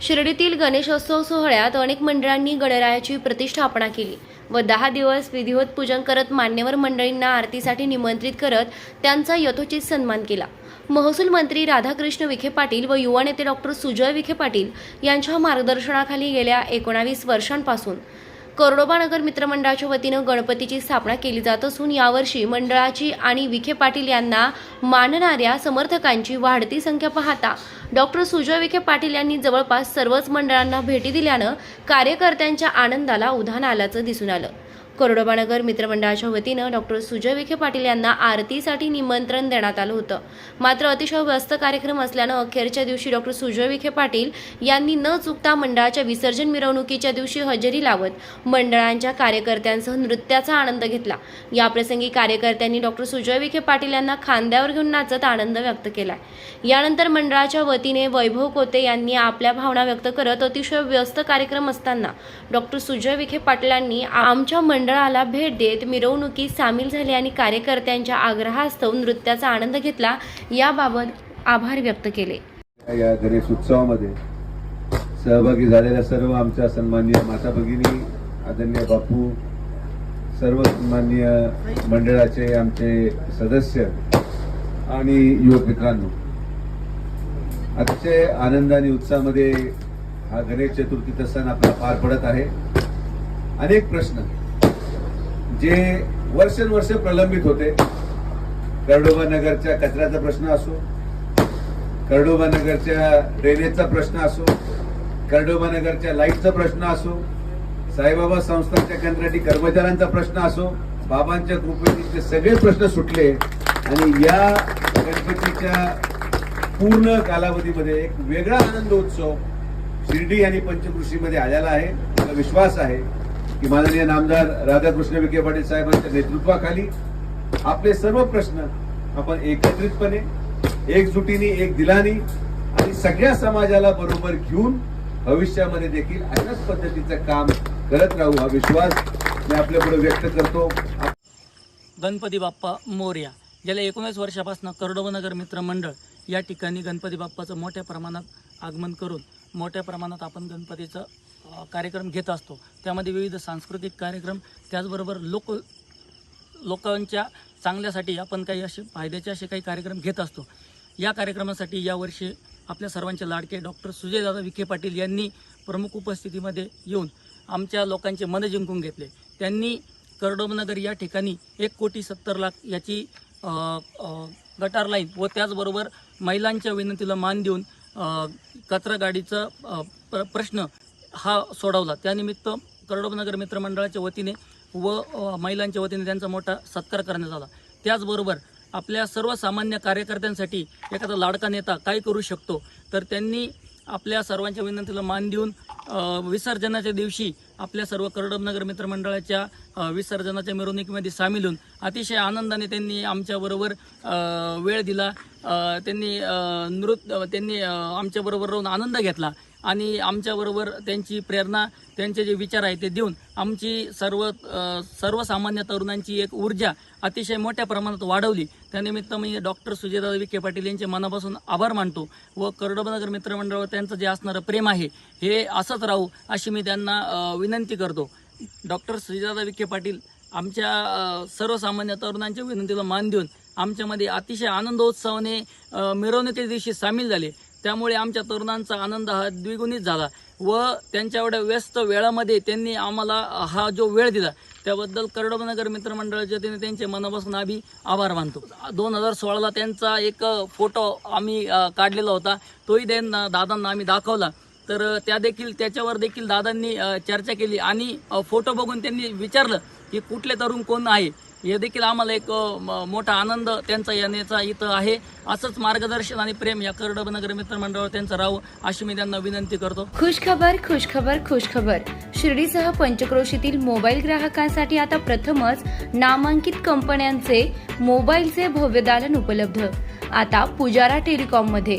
शिर्डीतील गणेशोत्सव सोहळ्यात अनेक मंडळांनी गणरायाची प्रतिष्ठापना केली व दहा दिवस विधिवत पूजन करत मान्यवर मंडळींना आरतीसाठी निमंत्रित करत त्यांचा यथोचित सन्मान केला. महसूल मंत्री राधाकृष्ण विखे पाटील व युवा नेते डॉक्टर सुजय विखे पाटील यांच्या मार्गदर्शनाखाली गेल्या एकोणावीस वर्षांपासून करोडोबा नगर मित्रमंडळाच्या वतीनं गणपतीची स्थापना केली जात असून यावर्षी मंडळाची आणि विखे पाटील यांना मानणाऱ्या समर्थकांची वाढती संख्या पाहता डॉक्टर सुजय विखे पाटील यांनी जवळपास सर्वच मंडळांना भेटी दिल्यानं कार्यकर्त्यांच्या आनंदाला उधाण आल्याचं दिसून आलं. कोरडोबानगर मित्रमंडळाच्या वतीनं डॉक्टर सुजय विखे पाटील यांना आरतीसाठी निमंत्रण देण्यात आलं होतं. मात्र अतिशय व्यस्त कार्यक्रम असल्यानं अखेरच्या दिवशी डॉक्टर सुजय विखे पाटील यांनी न चुकता मंडळाच्या विसर्जन मिरवणुकीच्या दिवशी हजेरी लावत मंडळांच्या कार्यकर्त्यांसह नृत्याचा आनंद घेतला. याप्रसंगी कार्यकर्त्यांनी डॉक्टर सुजय विखे पाटील यांना खांद्यावर घेऊन नाचत आनंद व्यक्त केला यानंतर मंडळाच्या वतीने वैभव कोते यांनी आपल्या भावना व्यक्त करत अतिशय व्यस्त कार्यक्रम असताना डॉक्टर सुजय विखे पाटलांनी आमच्या मंडळाला भेट देत मिरवणुकीत सामील झाले आणि कार्यकर्त्यांच्या आग्रहास्तव नृत्याचा आनंद घेतला याबाबत आभार व्यक्त केले. या गणेश उत्सवामध्ये सहभागी झालेल्या सर्व आमच्या सन्माननीय माता भगिनी आदरणीय बापू सर्व सन्माननीय मंडळाचे आमचे सदस्य आणि युवक मित्रांनो अतिशय आनंद आणि उत्साहामध्ये हा गणेश चतुर्थीचा सण आपला पार पडत आहे. अनेक प्रश्न जे वर्षानुवर्ष प्रलंबित होते कर्डोबा नगरच्या कचऱ्याचा प्रश्न असो कर्डोबा नगरच्या ड्रेनेजचा प्रश्न असो कर्डोबा नगरच्या लाईटचा प्रश्न असो साईबाबा संस्थांच्या कंत्राटी कर्मचाऱ्यांचा प्रश्न असो बाबांच्या कृपेने सगळे प्रश्न सुटले आणि या गणपतीच्या पूर्ण कालावधीमध्ये एक वेगळा आनंद उत्सव शिर्डी आणि पंचकृषीमध्ये आलेला आहे. मला विश्वास आहे की माननीय नामदार राधाकृष्ण विखे पाटील साहेबांच्या नेतृत्वाखाली आपले सर्व प्रश्न आपण एकत्रितपणे एकजुटीने एक दिलानी आणि सगळ्या समाजाला बरोबर घेऊन भविष्यामध्ये देखील अशाच पद्धतीचं काम करत राहू हा विश्वास मी आपल्यापुढे व्यक्त करतो. गणपती बाप्पा मोर्या गेल्या एकोणीस वर्षापासून कर्डोबनगर मित्र मंडळ या ठिकाणी गणपती बाप्पाचं मोठ्या प्रमाणात आगमन करून मोठ्या प्रमाणात आपण गणपतीचं कार्यक्रम घेत असतो. त्यामध्ये विविध सांस्कृतिक कार्यक्रम त्याचबरोबर लोक लोकांच्या चांगल्यासाठी आपण काही असे फायद्याचे असे काही कार्यक्रम घेत असतो. या कार्यक्रमासाठी यावर्षी आपल्या सर्वांचे लाडके डॉक्टर सुजयदादा विखे पाटील यांनी प्रमुख उपस्थितीमध्ये येऊन आमच्या लोकांचे मन जिंकून घेतले. त्यांनी करडोबनगर या ठिकाणी एक कोटी सत्तर लाख याची गटार लाईन व त्याचबरोबर महिलांच्या विनंतीला मान देऊन कचरा गाडीचा प्र प्रश्न हा सोडवला. त्यानिमित्त कर्डोबनगर मित्रमंडळाच्या वतीने व महिलांच्या वतीने त्यांचा मोठा सत्कार करण्यात आला. त्याचबरोबर आपल्या सर्वसामान्य कार्यकर्त्यांसाठी एखादा लाडका नेता काय करू शकतो. तर त्यांनी आपल्या सर्वांच्या विनंतीला मान देऊन विसर्जनाच्या दिवशी आपल्या सर्व करडमनगर मित्रमंडळाच्या विसर्जनाच्या मिरवणुकीमध्ये सामील होऊन अतिशय आनंदाने त्यांनी आमच्याबरोबर वेळ दिला. त्यांनी नृत्य त्यांनी आमच्याबरोबर राहून आनंद घेतला. आणि आमच्याबरोबर त्यांची प्रेरणा त्यांचे जे विचार आहे ते देऊन आमची सर्व सर्वसामान्य तरुणांची एक ऊर्जा अतिशय मोठ्या प्रमाणात वाढवली. त्यानिमित्त मी डॉक्टर सुजयदादा विखे पाटील यांचे मनापासून आभार मानतो व करडोबनगर मित्रमंडळावर त्यांचं जे असणारं प्रेम आहे हे असंच राहू अशी मी त्यांना विनंती करतो. डॉक्टर सुजयदादा विखे पाटील आमच्या सर्वसामान्य तरुणांच्या विनंतीला मान देऊन आमच्यामध्ये अतिशय आनंदोत्सवाने मिरवणुकीच्या दिवशी सामील झाले. त्यामुळे आमच्या तरुणांचा आनंद हा द्विगुणित झाला व त्यांच्या एवढ्या व्यस्त वेळामध्ये त्यांनी आम्हाला हा जो वेळ दिला त्याबद्दल कर्डोबनगर मित्रमंडळाच्या वतीने त्यांचे मनापासून आम्ही आभार मानतो. दोन हजार सोळाला त्यांचा एक फोटो आम्ही काढलेला होता. तोही त्यांना दादांना आम्ही दाखवला. तर त्या देखील त्याच्यावर देखील दादांनी चर्चा केली आणि फोटो बघून त्यांनी विचारलं की कुठले तरुण कोण आहे? हे देखील आम्हाला एक म- मोठा आनंद त्यांचा येण्याचा इथं आहे. असंच मार्गदर्शन आणि प्रेम या कर्डबनगर मित्रमंडळावर त्यांचं राहू अशी मी त्यांना विनंती करतो. खुश खबर खुश खबर खुश खबर. शिर्डीसह पंचक्रोशीतील मोबाईल ग्राहकांसाठी आता प्रथमच नामांकित कंपन्यांचे मोबाईलचे भव्य दालन उपलब्ध. आता पुजारा टेलिकॉममध्ये